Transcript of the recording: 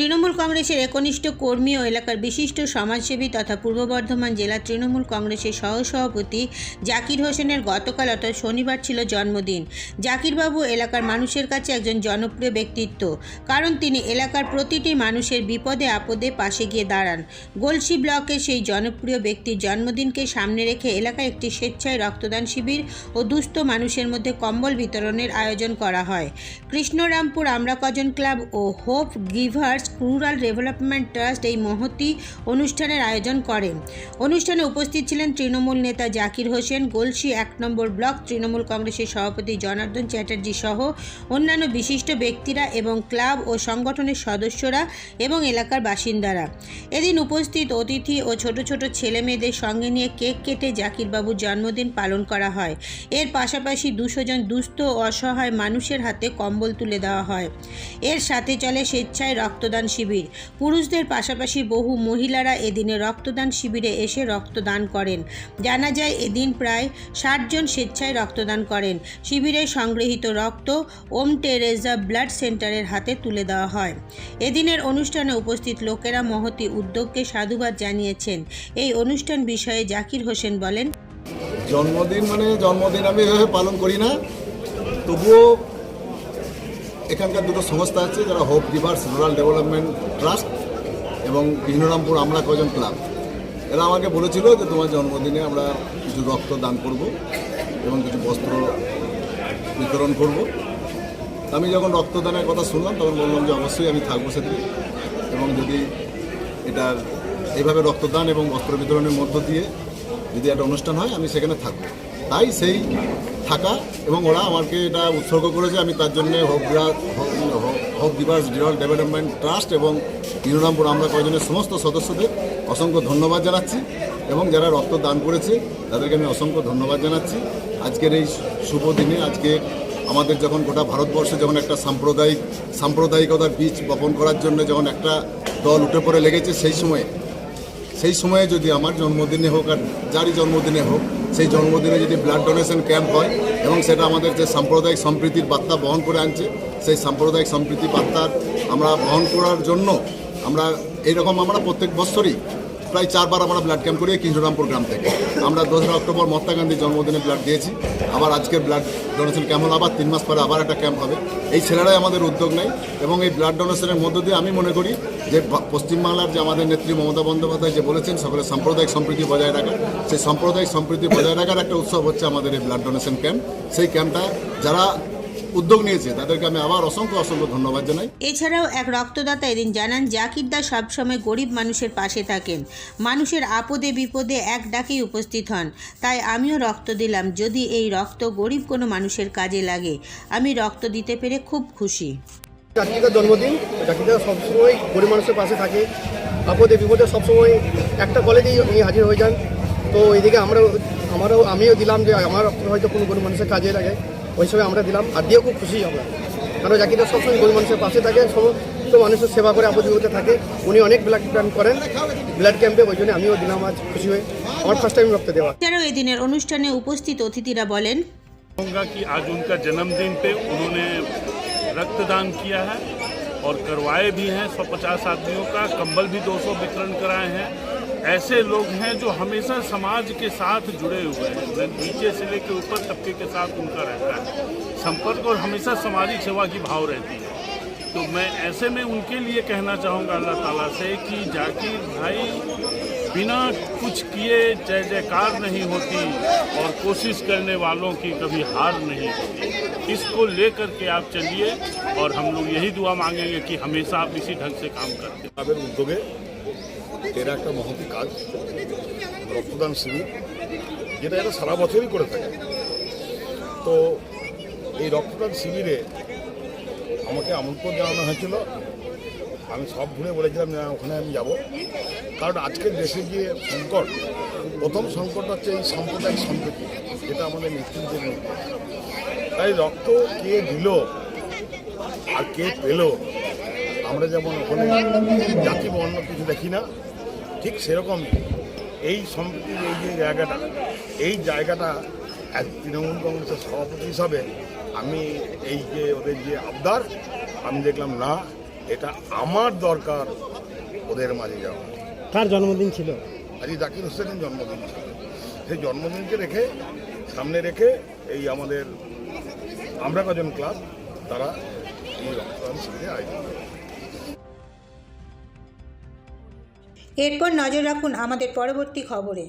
তৃণমূল কংগ্রেসের একনিষ্ঠ কর্মী ও এলাকার বিশিষ্ট সমাজসেবী তথা পূর্ব বর্ধমান জেলা তৃণমূল কংগ্রেসের সহসভাপতি জাকির হোসেনের গতকাল অর্থাৎ শনিবার ছিল জন্মদিন। জাকিরবাবু এলাকার মানুষের কাছে একজন জনপ্রিয় ব্যক্তিত্ব। কারণ তিনি এলাকার প্রতিটি মানুষের বিপদে আপদে পাশে গিয়ে দাঁড়ান। গলসি ব্লকের সেই জনপ্রিয় ব্যক্তির জন্মদিনকে সামনে রেখে এলাকায় একটি স্বেচ্ছায় রক্তদান শিবির ও দুস্থ মানুষের মধ্যে কম্বল বিতরণের আয়োজন করা হয়। কৃষ্ণরামপুর আমরা কজন ক্লাব ও Hope Givers Rural Development Trust এই মহতি অনুষ্ঠানের আয়োজন করে। অনুষ্ঠানে উপস্থিত ছিলেন তৃণমূল নেতা জাকির হোসেন গোলসি এক নম্বর ব্লক, তৃণমূল কংগ্রেসের সভাপতি জনার্দন চ্যাটার্জি সহ অন্যান্য বিশিষ্ট ব্যক্তিরা এবং ক্লাব ও সংগঠনের সদস্যরা এবং এলাকার বাসিন্দারা। এদিন উপস্থিত অতিথি ও ছোট ছোট ছেলে মেয়েদের সঙ্গে নিয়ে কেক কেটে জাকিরবাবুর জন্মদিন পালন করা হয়। এর পাশাপাশি দুশো জন দুস্থ অসহায় মানুষের হাতে কম্বল তুলে দেওয়া হয়। এর সাথে চলে স্বেচ্ছায় রক্তদান শিবির। পুরুষদের পাশাপাশি বহু মহিলারা এদিনে রক্তদান শিবিরে এসে রক্তদান করেন। জানা যায়, এদিন প্রায় ষাট জন স্বেচ্ছায় রক্তদান করেন। শিবিরে সংগৃহীত রক্ত ওম টেরেজা ব্লাড সেন্টারের হাতে তুলে দেওয়া হয়। এদিনের অনুষ্ঠানে উপস্থিত লোকেরা মহতি উদ্যোগকে সাধুবাদ জানিয়েছেন। এই অনুষ্ঠান বিষয়ে জাকির হোসেন বলেন, জন্মদিন মানে জন্মদিন আমি এভাবে পালন করি না। তবুও এখানকার দুটো সংস্থা আছে, যারা Hope Givers Rural Development Trust এবং কৃষ্ণরামপুর আমরা কজন ক্লাব। এরা আমাকে বলেছিল যে তোমার জন্মদিনে আমরা কিছু রক্ত দান করব এবং কিছু বস্ত্র বিতরণ করব। আমি যখন রক্তদানের কথা শুনলাম, তখন বললাম যে অবশ্যই আমি থাকব সেদিকে এবং যদি এটার এইভাবে রক্তদান এবং বস্ত্র বিতরণের মধ্য দিয়ে যদি একটা অনুষ্ঠান হয়, আমি সেখানে থাকব। তাই সেই থাকা এবং ওরা আমাকে এটা উৎসর্গ করেছে। আমি তার জন্য হোপ হোপ দিবাস ডিওয়াল ডেভেলপমেন্ট ট্রাস্ট এবং তিরুরামপুর আমরা কয়েকজনের সমস্ত সদস্যদের অসংখ্য ধন্যবাদ জানাচ্ছি এবং যারা রক্ত দান করেছে, তাদেরকে আমি অসংখ্য ধন্যবাদ জানাচ্ছি। আজকের এই শুভ দিনে আজকে আমাদের যখন গোটা ভারতবর্ষে যখন একটা সাম্প্রদায়িক সাম্প্রদায়িকতার বীজ বপন করার জন্য যখন একটা দল উঠে পড়ে লেগেছে, সেই সময়ে সেই সময়ে যদি আমার জন্মদিনে হোক আর যারই জন্মদিনে হোক, সেই জন্মদিনে যদি ব্লাড ডোনেশন ক্যাম্প হয় এবং সেটা আমাদের যে সাম্প্রদায়িক সম্প্রীতির বার্তা বহন করে আনছে, সেই সাম্প্রদায়িক সম্প্রীতি বার্তার আমরা বহন করার জন্য আমরা এইরকম আমরা প্রত্যেক বছরই প্রায় চারবার আমরা ব্লাড ক্যাম্প করি কৃষ্ণরামপুর গ্রাম থেকে। আমরা দোসরা অক্টোবর মহাত্মা গান্ধীর জন্মদিনে ব্লাড দিয়েছি, আবার আজকের ব্লাড ডোনেশন ক্যাম্প হলো, আবার তিন মাস পরে আবার একটা ক্যাম্প হবে। এই ছেলেরাই আমাদের উদ্যোগ নেয় এবং এই ব্লাড ডোনেশনের মধ্য দিয়ে আমি মনে করি যে পশ্চিমবাংলার যে আমাদের নেত্রী মমতা বন্দ্যোপাধ্যায় যে বলেছেন সকলে সাম্প্রদায়িক সম্প্রীতি বজায় রাখা সেই সাম্প্রদায়িক সম্প্রীতি বজায় রাখার একটা উৎসব হচ্ছে আমাদের এই ব্লাড ডোনেশন ক্যাম্প সেই ক্যাম্পটা যারা উদ্যোগ নিয়েছে, তাদেরকে আমি আবার অসংখ্য অসংখ্য ধন্যবাদ জানাই। এছাড়াও এক রক্তদাতা এদিন জানান জাকিরদা সবসময় গরিব মানুষের পাশে থাকেন। মানুষের আপদে বিপদে এক ডাকেই উপস্থিত হন। তাই আমিও রক্ত দিলাম, যদি এই রক্ত গরিব কোনো মানুষের কাজে লাগে। আমি রক্ত দিতে পেরে খুব খুশি। জাকিদার জন্মদিন জাকিদা সবসময় গরিব মানুষের পাশে থাকে আপদে বিপদে সবসময় একটা কলেজেই উনি হাজির হয়ে যান তো এইদিকে আমরাও আমারও আমিও দিলাম যে আমার রক্ত হয়তো কোনো গরিব মানুষের কাজে লাগে ওই সময় আমরা দিলাম আর দিয়েও খুব খুশি আমরা কারণ জাকিদা সবসময় গরিব মানুষের পাশে থাকে সমস্ত মানুষের সেবা করে আপদ বিপদে থাকে উনি অনেক ব্লাড দান করেন ব্লাড ক্যাম্পে ওই জন্য আমিও দিলাম আজ খুশি হয়ে আমার ফার্স্ট টাইম রক্ত দেওয়া এছাড়াও এদিনের অনুষ্ঠানে উপস্থিত অতিথিরা বলেন कहूँगा कि आज उनका जन्मदिन पे उन्होंने रक्तदान किया है और करवाए भी हैं 150 आदमियों का। कंबल भी 200 वितरण कराए हैं। ऐसे लोग हैं जो हमेशा समाज के साथ जुड़े हुए हैं। नीचे से लेकर ऊपर तबके के साथ उनका रहता है। संपर्क और हमेशा सामाजिक सेवा की भाव रहती है। तो मैं ऐसे में उनके लिए कहना चाहूँगा अल्लाह ताला से कि जाकिर भाई बिना कुछ किए जय जयकार नहीं होती और कोशिश करने वालों की कभी हार नहीं होती इसको लेकर के आप चलिए और हम लोग यही दुआ मांगेंगे कि हमेशा आप इसी ढंग से काम करते ক্লাবের উদ্যোগে এরা একটা মহতি কাজ রক্তদান শিবির যেটা এরা সারা বছরই করে থাকে তো এই রক্তদান শিবিরে আমাকে আমন্ত্রণ জানানো হয়েছিল আমি সব ঘুরে বলেছিলাম যে ওখানে আমি যাব। কারণ আজকের দেশে যে সংকট, প্রথম সংকট হচ্ছে এই সাম্প্রদায়িক সম্প্রীতি যেটা আমাদের নেতৃত্বের মধ্যে। তাই রক্ত কে দিল আর কে পেল, আমরা যেমন ওখানে জাতি বর্ণ কিছু দেখি না, ঠিক সেরকমই এই সম্প্রীতির এই যে জায়গাটা, এই জায়গাটা এক তৃণমূল কংগ্রেসের সভাপতি হিসাবে আমি এই যে ওদের যে আবদার, আমি দেখলাম না এটা আমার দরকার ওদের মাঝে যাওয়া। কার জন্মদিন ছিল? আজকে জাকির হোসেনের জন্মদিন ছিল। সেই জন্মদিনকে রেখে সামনে রেখে এই আমাদের আমরা কজন ক্লাব তারা এই রক্তদান শিবিরে আয়োজন করে। এরপর নজর রাখুন আমাদের পরবর্তী খবরে।